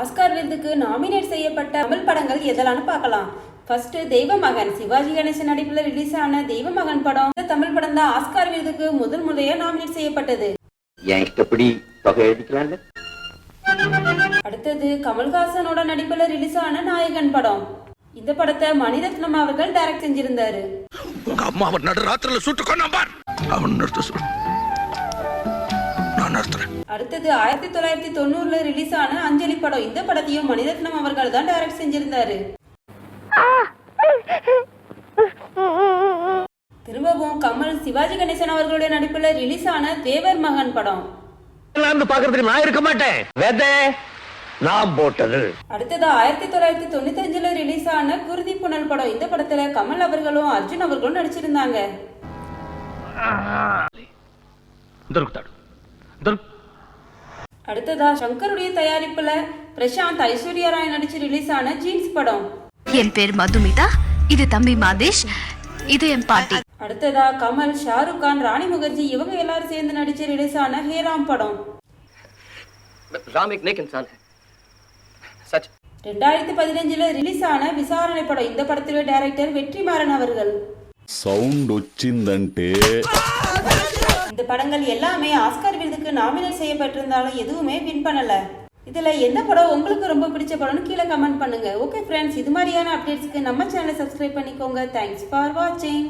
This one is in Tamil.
ஆஸ்கார் விருதுக்கு நாமினேட் செய்யப்பட்ட தமிழ் படங்கள் எதெல்லாம்னு பார்க்கலாம். ஃபர்ஸ்ட் தெய்வ மகன் சிவாஜி கணேசன் நடிப்பில் ரிலீஸ் ஆன தெய்வ மகன் படம். இந்த தமிழ் படம் தான் ஆஸ்கார் விருதுக்கு முதல் முறையா நாமினேட் செய்யப்பட்டது. என் இஷ்டப்படி தொகை எழுதிக்கலாம்ல அடுத்தது கமல்ஹாசனோட நடிப்புல ரிலீஸ் ஆன நாயகன் படம். இந்த படத்தை மணிரத்னம் அவர்கள் டைரக்ட் செஞ்சிருந்தாரு. உங்க அம்மா அவன் நடு ராத்திரில சுட்டு கொண்டான் பார். அவன் நிறுத்த சொல்லு. நான் நிறுத்துறேன். அடுத்தது ஆயிரத்தி தொள்ளாயிரத்தி தொண்ணூறுல ரிலீஸ் ஆன அஞ்சலி படம். இந்த படத்தையும் மணிரத்னம் அவர்கள் தான் டைரக்ட் செஞ்சிருந்தாரு. திரும்பவும் கமல் சிவாஜி கணேசன் அவர்களுடைய நடிப்புல ரிலீஸ் ஆன தேவர் மகன் படம். அடுத்தது ஆயிரத்தி தொள்ளாயிரத்தி தொண்ணூத்தி அஞ்சுல ரிலீஸ் ஆன குருதி புனல் படம். இந்த படத்துல கமல் அவர்களும் அர்ஜுன் அவர்களும் நடிச்சிருந்தாங்க. அடுத்ததா சங்கருடைய தயாரிப்புல பிரசாந்த் ஐஸ்வர்யா ராய் நடிச்சு ரிலீஸ் ஆன ஜீன்ஸ் படம். என் பேர் மதுமிதா. இது தம்பி மாதேஷ். இது என் பாட்டி. அடுத்ததா கமல் ஷாருக் கான் ராணி முகர்ஜி இவங்க எல்லாரும் சேர்ந்து நடிச்சு ரிலீஸ் ஆன ஹேராம் படம். ரெண்டாயிரத்தி பதினஞ்சுல ரிலீஸ் ஆன விசாரணை படம். இந்த படத்திலே டைரக்டர் வெற்றிமாறன் அவர்கள். சவுண்ட் வச்சிருந்தே இந்த படங்கள் எல்லாமே ஆஸ்கர் விருது விருதுக்கு நாமினேட் செய்யப்பட்டிருந்தாலும் எதுவுமே வின் பண்ணல. இதுல எந்த படம் உங்களுக்கு ரொம்ப பிடிச்ச படம்னு கீழே கமெண்ட் பண்ணுங்க. ஓகே ஃப்ரெண்ட்ஸ் இது மாதிரியான அப்டேட்ஸ்க்கு நம்ம சேனலை சப்ஸ்கிரைப் பண்ணிக்கோங்க. தேங்க்ஸ் ஃபார் வாட்சிங்